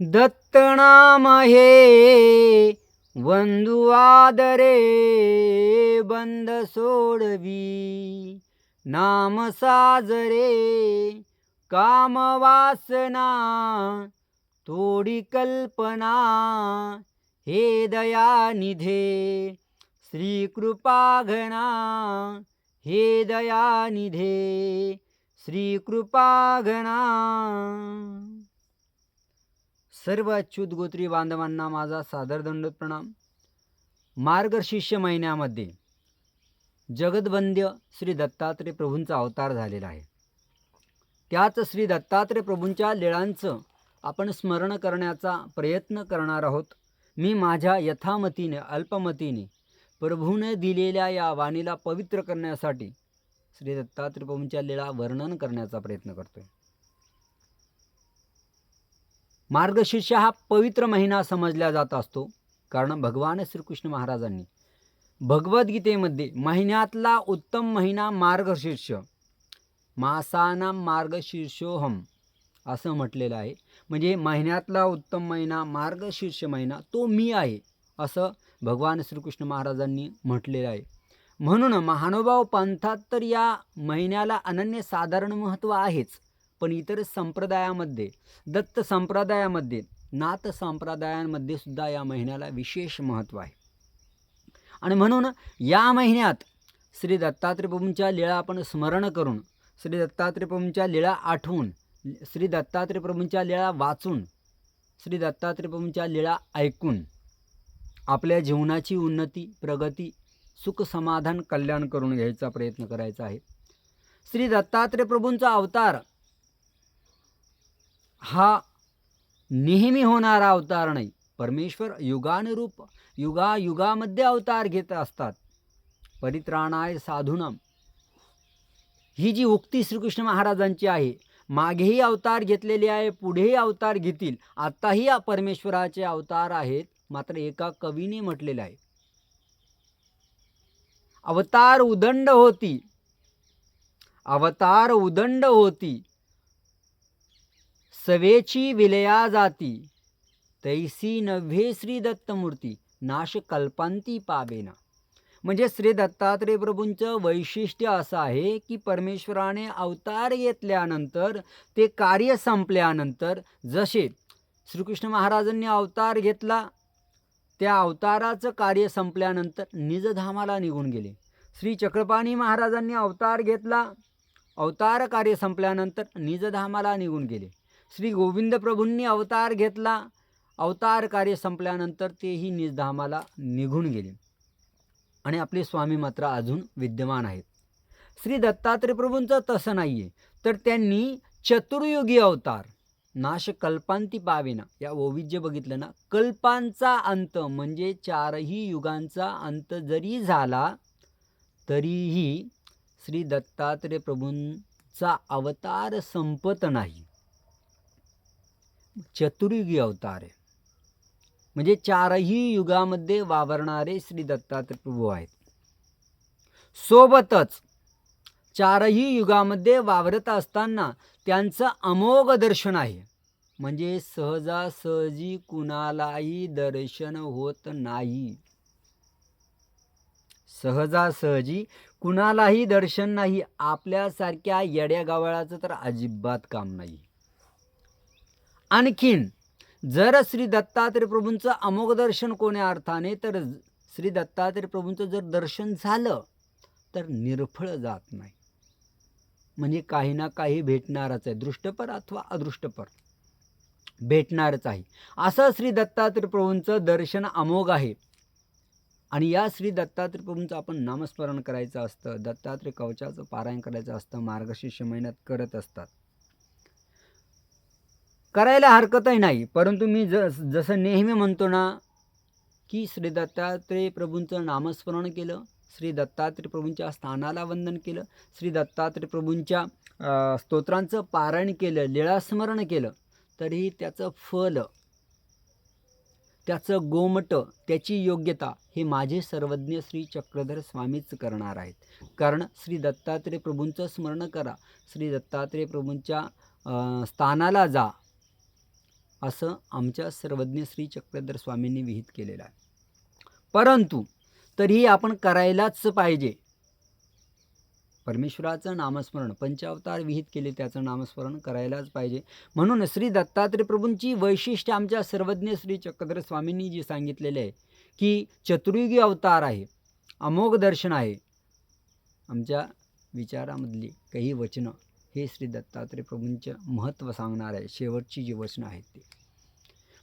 दत्तनाम हे वंदू बंद सोडवी नाम साजरे काम वासना तोडी कल्पना हे दयानिधे श्रीकृपा घना हे दयानिधे श्रीकृपा घना सर्व अच्युत गोत्री बांधवांना माझा सादर दंड प्रणाम. मार्गशीर्ष महिन्यामध्ये जगदबंद्य श्री दत्तात्रय प्रभूंचा अवतार झालेला आहे. त्याच श्री दत्तात्रय प्रभूंच्या लीळांचं आपण स्मरण करण्याचा प्रयत्न करणार आहोत. मी माझ्या यथामतीने अल्पमतीने प्रभूने दिलेल्या या वाणीला पवित्र करण्यासाठी श्री दत्तात्रय प्रभूंच्या लीळा वर्णन करण्याचा प्रयत्न करतो आहे मार्गशीर्ष हा पवित्र महिना समजला जात असतो. कारण भगवान श्रीकृष्ण महाराजांनी भगवद्गीतेमध्ये महिन्यातला उत्तम महिना मार्गशीर्ष मासाना मार्गशीर्षोहम असं म्हटलेलं आहे. म्हणजे महिन्यातला उत्तम महिना मार्गशीर्ष महिना तो मी आहे असं भगवान श्रीकृष्ण महाराजांनी म्हटलेलं आहे. म्हणून महानुभाव पंथात तर या महिन्याला अनन्य साधारण महत्त्व आहेच. पण इतर संप्रदायामध्ये दत्त संप्रदायामध्ये नाथ संप्रदायांमध्ये सुद्धा या महिन्याला विशेष महत्त्व आहे. आणि म्हणून या महिन्यात श्री दत्तात्रयप्रभूंच्या लीळा आपण स्मरण करून श्री दत्तात्रयप्रभूंच्या लीळा आठवून श्री दत्तात्रेप्रभूंच्या लीळा वाचून श्री दत्तात्रयप्रभूंच्या लीळा ऐकून आपल्या जीवनाची उन्नती प्रगती सुख समाधान कल्याण करून घ्यायचा प्रयत्न करायचा आहे. श्री दत्तात्रय प्रभूंचा अवतार हा नेहमी होणारा अवतार नाही. परमेश्वर युगानुरूप युगा युगामध्ये अवतार घेत असतात. परित्राणाय साधूनम. ही जी उक्ती श्रीकृष्ण महाराजांची आहे मागेही अवतार घेतलेले आहे पुढेही अवतार घेतील आत्ताही परमेश्वराचे अवतार आहेत मात्र एका कवीने म्हटलेलं आहे. अवतार उदंड होती. अवतार उदंड होती. सवेची विलया जाती तैसी नव्हे श्री दत्तमूर्ती नाश कल्पांती पावेना म्हणजे श्री दत्तात्रय प्रभूंचं वैशिष्ट्य असं आहे की परमेश्वराने अवतार घेतल्यानंतर ते कार्य संपल्यानंतर जसे श्रीकृष्ण महाराजांनी अवतार घेतला त्या अवताराचं कार्य संपल्यानंतर निजधामाला निघून गेले. श्री चक्रपाणी महाराजांनी अवतार घेतला अवतार कार्य संपल्यानंतर निजधामाला निघून गेले. श्री गोविंद प्रभूंनी अवतार घेतला. अवतार कार्य संपल्यानंतर तेही निजधामाला निघून गेले. आणि आपले स्वामी मात्र अजून विद्यमान आहेत. श्री दत्तात्रय प्रभूंचं तसं नाही आहे तर त्यांनी चतुर्युगी अवतार नाश कल्पांती पावेना या ओविज्य बघितलं ना कल्पांचा अंत म्हणजे चारही युगांचा अंत जरी झाला तरीही श्री दत्तात्रय प्रभूंचा अवतार संपत नाही. चतुर्युगी अवतार. आहे म्हणजे चारही युगामध्ये वावरणारे श्री दत्तात्रय प्रभू आहेत. सोबतच चारही युगामध्ये वावरत असताना त्यांचं अमोघ दर्शन आहे. म्हणजे सहजासहजी कुणालाही दर्शन होत नाही. सहजासहजी कुणालाही दर्शन नाही. आपल्यासारख्या येड्या गावळाचं तर अजिबात काम नाही. आणखीन जर श्री दत्तात्रय प्रभूंचं अमोघ दर्शन कोण्या अर्थाने तर श्री दत्तात्रय प्रभूंचं जर दर्शन झालं तर निर्फळ जात नाही. म्हणजे काही ना काही भेटणारच आहे. दृष्टपर अथवा अदृष्टपर. भेटणारच आहे. असं श्री दत्तात्रय प्रभूंचं दर्शन अमोघ आहे. आणि या श्री दत्तात्रय प्रभूंचं आपण नामस्मरण करायचं असतं. दत्तात्रय कवचाचं पारायण करायचं असतं. मार्गशीर्ष महिन्यात करत असतात. करायला हरकतही नाही. परंतु मी ज जसं नेहमी म्हणतो ना की श्री दत्तात्रय प्रभूंचं नामस्मरण केलं श्री दत्तात्रय प्रभूंच्या स्थानाला वंदन केलं श्री दत्तात्रय प्रभूंच्या स्तोत्रांचं पारायण केलं लीळास्मरण केलं तरीही त्याचं फल त्याचं गोमट त्याची योग्यता हे माझे सर्वज्ञ श्री चक्रधर स्वामीच करणार आहेत. कारण श्री दत्तात्रय प्रभूंचं स्मरण करा. श्री दत्तात्रय प्रभूंच्या स्थानाला जा. असं आमच्या सर्वज्ञ श्री चक्रधर स्वामींनी विहित केलेलं आहे. परंतु तरीही आपण करायलाच पाहिजे. परमेश्वराचं नामस्मरण पंचावतार विहित केले त्याचं नामस्मरण करायलाच पाहिजे. म्हणून श्री दत्तात्रय प्रभूंची वैशिष्ट्य आमच्या सर्वज्ञ श्री चक्रधर स्वामींनी जी सांगितलेले आहे की चतुर्युगी अवतार आहे अमोघ दर्शन आहे. आमच्या विचारामधली काही वचनं हे श्री दत्तात्रय प्रभूंचं महत्त्व सांगणार आहे शेवटची जी वचनं आहेत ते.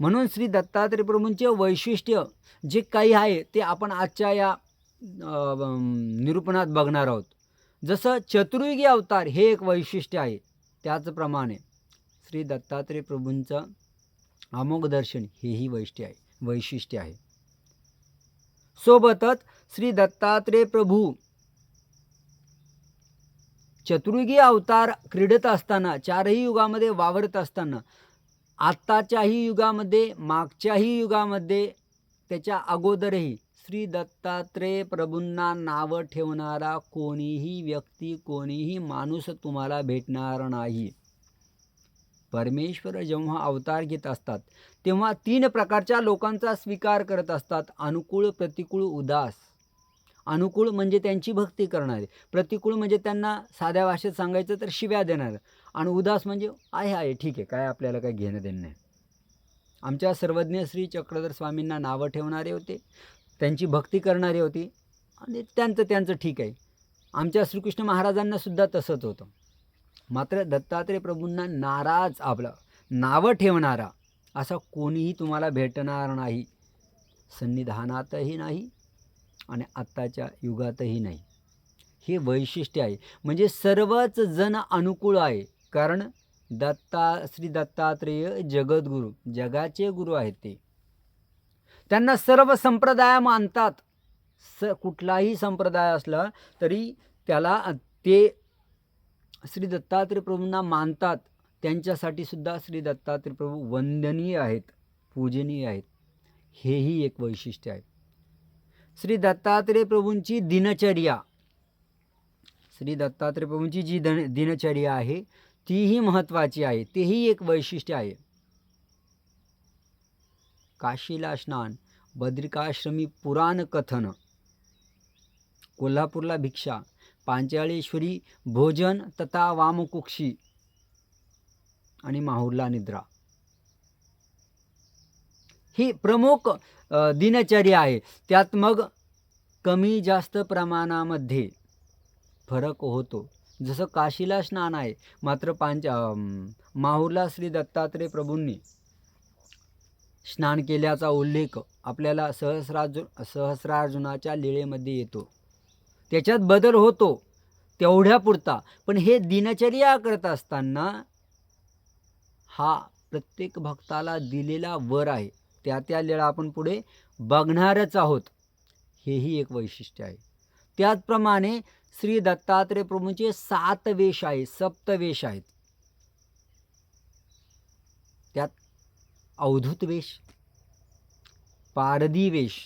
म्हणून श्री दत्तात्रय प्रभूंचे वैशिष्ट्य जे काही आहे ते आपण आजच्या या निरूपणात बघणार आहोत. जसं चतुर्युगी अवतार हे एक वैशिष्ट्य आहे त्याचप्रमाणे श्री दत्तात्रय प्रभूंचं अमोघदर्शन हेही वैशिष्ट्य आहे वैशिष्ट्य आहे. सोबतच श्री दत्तात्रय प्रभू चतुर्युगी अवतार क्रीडत असताना चारही युगामध्ये वावरत असताना आत्ताच्याही युगामध्ये मागच्याही युगामध्ये त्याच्या अगोदरही श्री दत्तात्रेय प्रभूंना नावं ठेवणारा कोणीही व्यक्ती कोणीही माणूस तुम्हाला भेटणार नाही. परमेश्वर जेव्हा अवतार घेत असतात तेव्हा तीन प्रकारच्या लोकांचा स्वीकार करत असतात. अनुकूळ प्रतिकूळ उदास. अनुकूळ म्हणजे त्यांची भक्ती करणारे. प्रतिकूळ म्हणजे त्यांना साध्या भाषेत सांगायचं तर शिव्या देणार. आणि उदास म्हणजे आहे आहे ठीक आहे काय आपल्याला काय घेणं देणं नाही. आमच्या सर्वज्ञ श्री चक्रधर स्वामींना नावं ठेवणारे होते त्यांची भक्ती करणारे होती आणि त्यांचं त्यांचं ठीक आहे. आमच्या श्रीकृष्ण महाराजांनासुद्धा तसंच होतं. मात्र दत्तात्रय प्रभूंना नाराज आपलं नावं ठेवणारा असा कोणीही तुम्हाला भेटणार नाही. सन्निधानातही नाही आणि आत्ताच्या युगातही नाही. हे वैशिष्ट्य आहे. म्हणजे सर्वच जण अनुकूळ आहे. कारण दत्ता श्री दत्तात्रेय जगद्गुरू जगाचे गुरु आहेत ते. त्यांना सर्व संप्रदाय मानतात. स कुठलाही संप्रदाय असला तरी त्याला ते श्री दत्तात्रय प्रभूंना मानतात. त्यांच्यासाठी सुद्धा श्री दत्तात्रय प्रभू वंदनीय आहेत पूजनीय आहेत. हेही एक वैशिष्ट्य आहे. श्री दत्तात्रय प्रभूंची दिनचर्या. श्री दत्तात्रय प्रभूंची जी दन दिनचर्या आहे तीही महत्त्वाची आहे तेही एक वैशिष्ट्य आहे. काशीला स्नान बद्रिकाश्रमी पुराण कथन कोल्हापूरला भिक्षा पांचाळेश्वरी भोजन तथा वामकुक्षी आणि माहूरला निद्रा. ही प्रमुख दिनचर्या आहे. त्यात मग कमी जास्त प्रमाणामध्ये फरक होतो. जसं काशीला स्नान आहे मात्र पांच माहूरला श्री दत्तात्रय प्रभूंनी स्नान केल्याचा उल्लेख आपल्याला सहस्रार्जुन सहस्रार्जुनाच्या लीळेमध्ये येतो. त्याच्यात बदल होतो तेवढ्यापुरता. पण हे दिनचर्या करत असताना हा प्रत्येक भक्ताला दिलेला वर आहे. त्या त्या लीळा आपण पुढे बघणारच आहोत. हेही एक वैशिष्ट्य आहे. त्याचप्रमाणे श्री दत्तात्रय प्रभूंचे सात वेश आहे सप्तवेश आहेत. त्यात अवधूत वेश पारदी वेश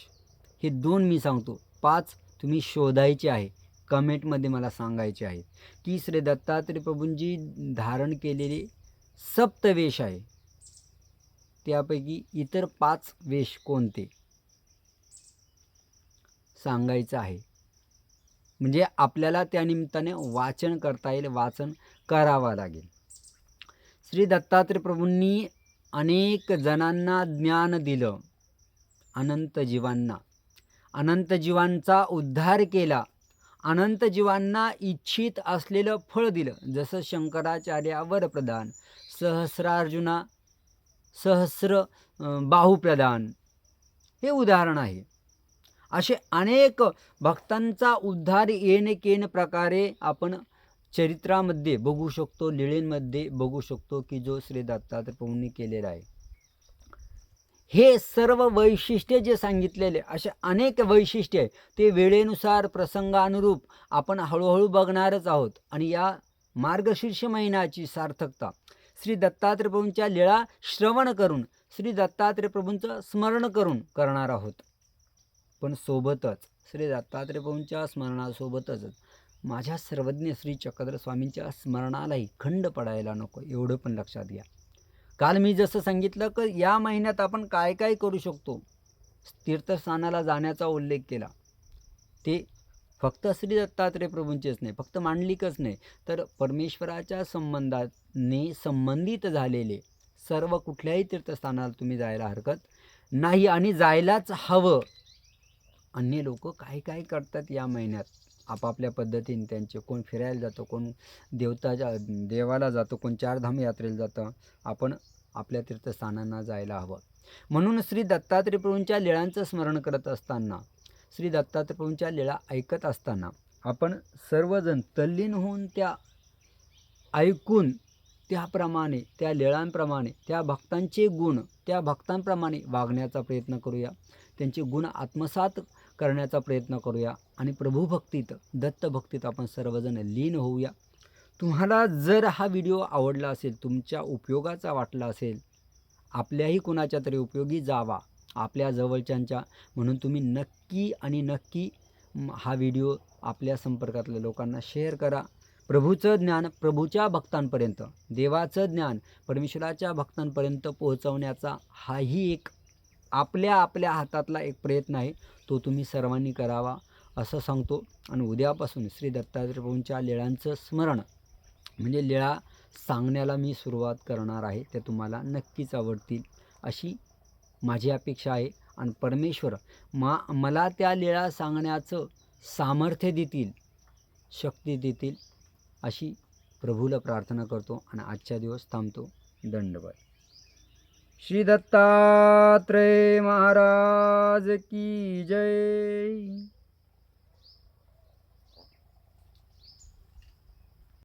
हे दोन मी सांगतो. पाच तुम्ही शोधायचे आहे कमेंटमध्ये मला सांगायचे आहेत की श्री दत्तात्रय प्रभूंजी धारण केलेले सप्तवेश आहे. त्यापैकी इतर पाच वेश कोणते? सांगायचं आहे. म्हणजे आपल्याला त्यानिमित्ताने वाचन करता येईल वाचन करावं लागेल. श्री दत्तात्रय प्रभूंनी अनेक जणांना ज्ञान दिलं. अनंत जीवांना. अनंत जीवांचा उद्धार केला. अनंत जीवांना इच्छित असलेलं फळ दिलं. जसं शंकराचार्यावर प्रदान सहस्रार्जुना सहस्र बाहुप्रदान. हे उदाहरण आहे. असे अनेक भक्तांचा उद्धार येन केन प्रकारे आपण चरित्रामध्ये बघू शकतो लिळेंमध्ये बघू शकतो की जो श्री दत्तात्रय प्रभूंनी केलेला आहे. हे सर्व वैशिष्ट्ये जे सांगितलेले असे अनेक वैशिष्ट्ये आहे ते वेळेनुसार प्रसंगानुरूप आपण हळूहळू बघणारच आहोत. आणि या मार्गशीर्ष महिन्याची सार्थकता श्री दत्तात्रय प्रभूंच्या लीळा श्रवण करून श्री दत्तात्रय प्रभूंचं स्मरण करून करणार आहोत. पण सोबतच श्री दत्तात्रय प्रभूंच्या स्मरणासोबतच माझ्या सर्वज्ञ श्री चक्रधर स्वामींच्या स्मरणालाही खंड पडायला नको एवढं पण लक्षात घ्या. काल मी जसं सांगितलं की या महिन्यात आपण काय काय करू शकतो? तीर्थस्थानाला जाण्याचा उल्लेख केला. ते फक्त श्री दत्तात्रय प्रभूंचेच नाही फक्त मांडलिकच नाही तर परमेश्वराच्या संबंधात ने संबंधित झालेले सर्व कुठल्याही तीर्थस्थानाला तुम्ही जायला हरकत नाही आणि जायलाच हवं. अन्य लोक काय काय करतात या महिन्यात? आपापल्या पद्धतीने त्यांचे कोण फिरायला जातो कोण देवताच्या देवाला जातो कोण चारधाम यात्रेला जातं आपण आपल्या तीर्थस्थानांना जायला हवं. म्हणून श्री दत्तात्रय प्रभूंच्या लीळांचं स्मरण करत असताना श्री दत्तात्रय प्रभूंच्या लीळा ऐकत असताना आपण सर्वजण तल्लीन होऊन त्या ऐकून त्याप्रमाणे त्या लेळांप्रमाणे त्या भक्तांचे गुण त्या भक्तांप्रमाणे वागण्याचा प्रयत्न करूया. त्यांचे गुण आत्मसात करण्याचा प्रयत्न करूया. आणि प्रभूभक्तीत दत्तभक्तीत आपण सर्वजण लीन होऊया. तुम्हाला जर हा व्हिडिओ आवडला असेल तुमच्या उपयोगाचा वाटला असेल आपल्याही कुणाच्या तरी उपयोगी जावा. आपल्या जवळच्यांच्या. म्हणून तुम्ही नक्की आणि नक्की हा व्हिडिओ आपल्या संपर्कातल्या लोकांना शेअर करा. प्रभूचं ज्ञान प्रभूच्या भक्तांपर्यंत देवाचं ज्ञान परमेश्वराच्या भक्तांपर्यंत पोहोचवण्याचा हाही एक आपल्या आपल्या हातातला एक प्रयत्न आहे. तो तुम्ही सर्वांनी करावा असं सांगतो. आणि उद्यापासून श्री दत्तात्रय प्रभूंच्या लीळांचं स्मरण म्हणजे लीळा सांगण्याला मी सुरुवात करणार आहे. ते तुम्हाला नक्कीच आवडतील अशी माझी अपेक्षा आहे. आणि परमेश्वर मा मला त्या लीळा सांगण्याचं सामर्थ्य देतील शक्ती देतील. अशी प्रभूला प्रार्थना करतो आणि आजच्या दिवस थांबतो. दंडवत. श्री दत्तात्रय महाराज की जय.